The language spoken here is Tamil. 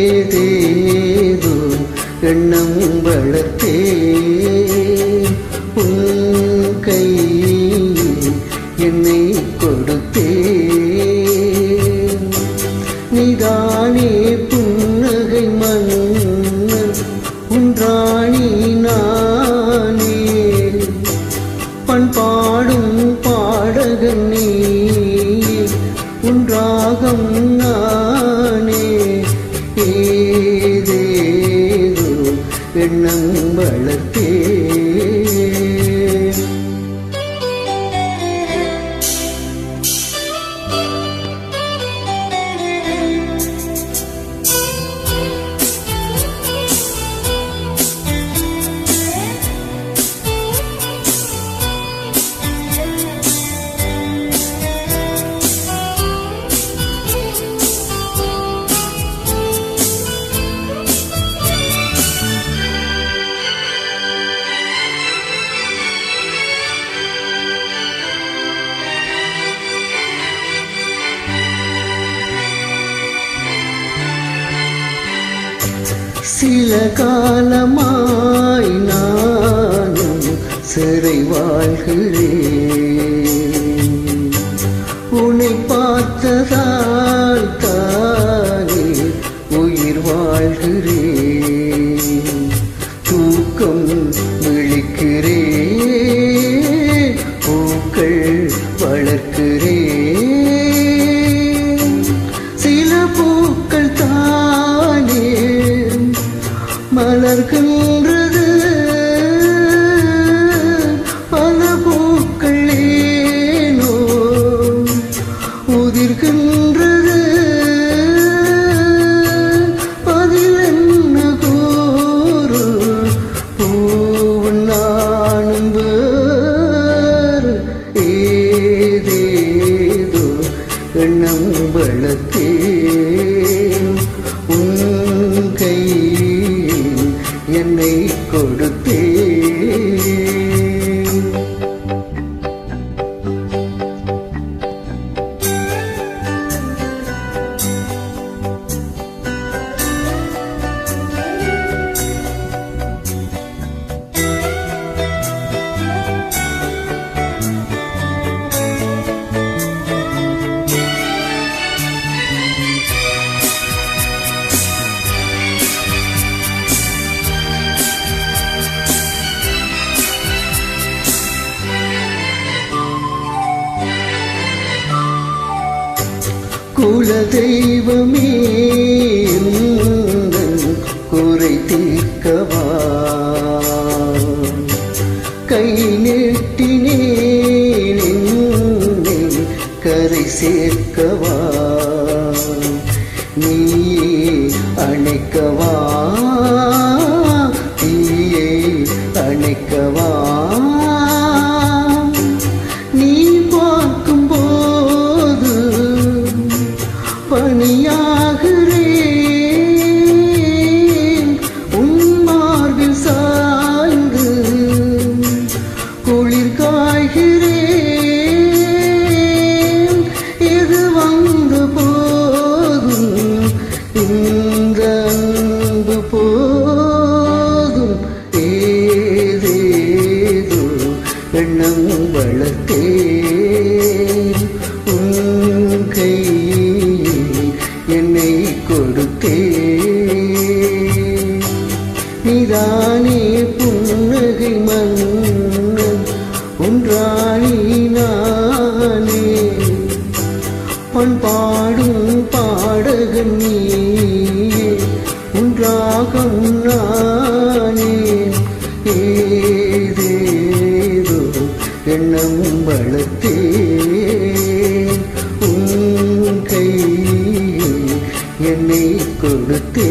ஏதேதோ எண்ணம் வளர்த்தே உன் கையில் என்னை கொடுத்தே நீதானே புன்னகை மன்னன் உன்றாணி நானே. பண்பாடும் பாடகன் நீ உன்றாகம் நான் வளர்த்தே சில காலமாய் நானும் சிறை வாழ்கிறேன். உன்னை பார்த்ததால் தானே உயிர் வாழ்கிறேன். தூக்கம் விழிக்கிறேன் பூக்கள் வளர்க்கிறேன். சில பூக்கள் தான் எண்ணம் உன் கையில் என்னை கொடுத்தேன். குல தெய்வமே குறை தீர்க்கவா? கை நீட்டினே கரை சேர்க்கவா? நீயே அணைக்கவா? நீயே அணைக்கவா? பணியாகிறேன். உன் சாய்ந்து குளிர் காய்கிறேன். இது வந்த போதும்? இந்த நீதானே புன்னகை மன்னன் ஒன்றாணி நானே. பண்பாடும் பாடகன் நீயே ஒன்றாகம் நானே. ஏதேதோ எண்ணமும் வளர்த்தே உன் கையில் என்னை கொடுத்தே